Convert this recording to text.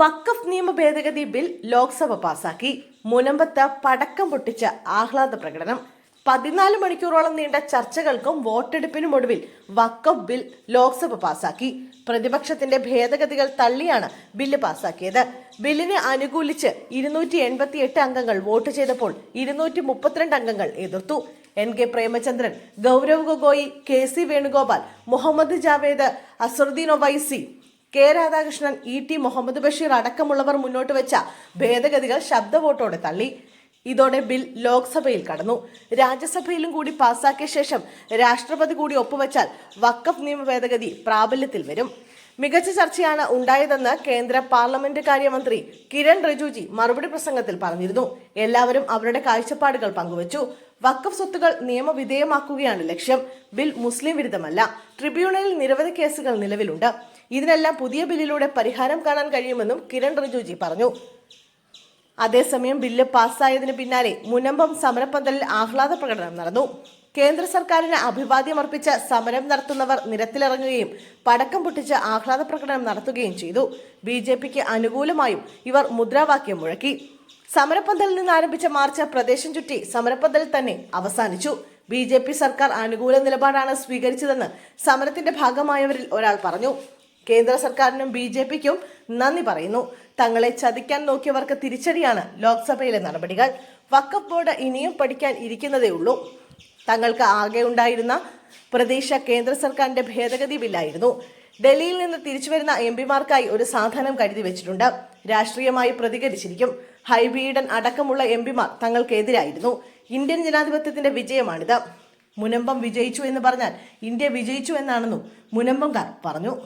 വഖഫ് നിയമ ഭേദഗതി ബിൽ ലോക്സഭ പാസാക്കി. മുനമ്പത്ത് പടക്കം പൊട്ടിച്ച ആഹ്ലാദ പ്രകടനം. പതിനാല് മണിക്കൂറോളം നീണ്ട ചർച്ചകൾക്കും വോട്ടെടുപ്പിനും ഒടുവിൽ വഖഫ് ബിൽ ലോക്സഭ പാസാക്കി. പ്രതിപക്ഷത്തിന്റെ ഭേദഗതികൾ തള്ളിയാണ് ബില്ല് പാസാക്കിയത്. ബില്ലിനെ അനുകൂലിച്ച് ഇരുന്നൂറ്റി എൺപത്തി എട്ട് അംഗങ്ങൾ വോട്ട് ചെയ്തപ്പോൾ ഇരുന്നൂറ്റി മുപ്പത്തിരണ്ട് അംഗങ്ങൾ എതിർത്തു. N K Premachandran Gaurav Gogoi K C Venugopal Mohammed Jawed Azharuddin Owaisi K Radhakrishnan E T Mohammed Basheer അടക്കമുള്ളവർ മുന്നോട്ട് വെച്ച ഭേദഗതികൾ ശബ്ദവോട്ടോടെ തള്ളി. ഇതോടെ ബിൽ ലോക്സഭയിൽ കടന്നു. രാജ്യസഭയിലും കൂടി പാസാക്കിയ ശേഷം രാഷ്ട്രപതി കൂടി ഒപ്പുവെച്ചാൽ വക്കഫ് നിയമ ഭേദഗതി പ്രാബല്യത്തിൽ വരും. മികച്ച ചർച്ചയാണ് ഉണ്ടായതെന്ന് കേന്ദ്ര പാർലമെന്റ് കാര്യമന്ത്രി കിരൺ റിജുജി മറുപടി പ്രസംഗത്തിൽ പറഞ്ഞിരുന്നു. എല്ലാവരും അവരുടെ കാഴ്ചപ്പാടുകൾ പങ്കുവച്ചു. വക്കഫ് സ്വത്തുകൾ നിയമവിധേയമാക്കുകയാണ് ലക്ഷ്യം. ബിൽ മുസ്ലിം വിരുദ്ധമല്ല. ട്രിബ്യൂണലിൽ നിരവധി കേസുകൾ നിലവിലുണ്ട്. ഇതിനെല്ലാം പുതിയ ബില്ലിലൂടെ പരിഹാരം കാണാൻ കഴിയുമെന്നും കിരൺ റിജുജി പറഞ്ഞു. അതേസമയം ബില്ല് പാസ്സായതിനു പിന്നാലെ മുനമ്പം സമരപ്പന്തലിൽ ആഹ്ലാദ പ്രകടനം നടന്നു. കേന്ദ്ര സർക്കാരിന് അഭിവാദ്യം അർപ്പിച്ച സമരം നടത്തുന്നവർ നിരത്തിലിറങ്ങുകയും പടക്കം പൊട്ടിച്ച് ആഹ്ലാദ പ്രകടനം നടത്തുകയും ചെയ്തു. ബി ജെ പിക്ക് അനുകൂലമായും ഇവർ മുദ്രാവാക്യം മുഴക്കി. സമരപ്പന്തലിൽ നിന്ന് ആരംഭിച്ച മാർച്ച് പ്രദേശം ചുറ്റി സമരപ്പന്തലിൽ തന്നെ അവസാനിച്ചു. ബി ജെ പി സർക്കാർ അനുകൂല നിലപാടാണ് സ്വീകരിച്ചതെന്ന് സമരത്തിന്റെ ഭാഗമായവരിൽ ഒരാൾ പറഞ്ഞു. കേന്ദ്ര സർക്കാരിനും ബി ജെ പിക്കും നന്ദി പറയുന്നു. തങ്ങളെ ചതിക്കാൻ നോക്കിയവർക്ക് തിരിച്ചടിയാണ് ലോക്സഭയിലെ നടപടികൾ. വക്കഫ് ബോർഡ് ഇനിയും പഠിക്കാൻ ഇരിക്കുന്നതേ ഉള്ളൂ തങ്ങൾക്ക് ആകെ ഉണ്ടായിരുന്ന പ്രതീക്ഷ കേന്ദ്ര സർക്കാരിന്റെ ഭേദഗതി ബില്ലായിരുന്നു. ഡൽഹിയിൽ നിന്ന് തിരിച്ചു വരുന്ന എം പിമാർക്കായി ഒരു സാധനം കരുതി വെച്ചിട്ടുണ്ട്. രാഷ്ട്രീയമായി പ്രതികരിച്ചിരിക്കും. ഹൈബീഡൻ അടക്കമുള്ള എം പിമാർ തങ്ങൾക്കെതിരായിരുന്നു. ഇന്ത്യൻ ജനാധിപത്യത്തിന്റെ വിജയമാണിത്. മുനമ്പം വിജയിച്ചു എന്ന് പറഞ്ഞാൽ ഇന്ത്യ വിജയിച്ചു എന്നാണെന്നും മുനമ്പംകാർ പറഞ്ഞു.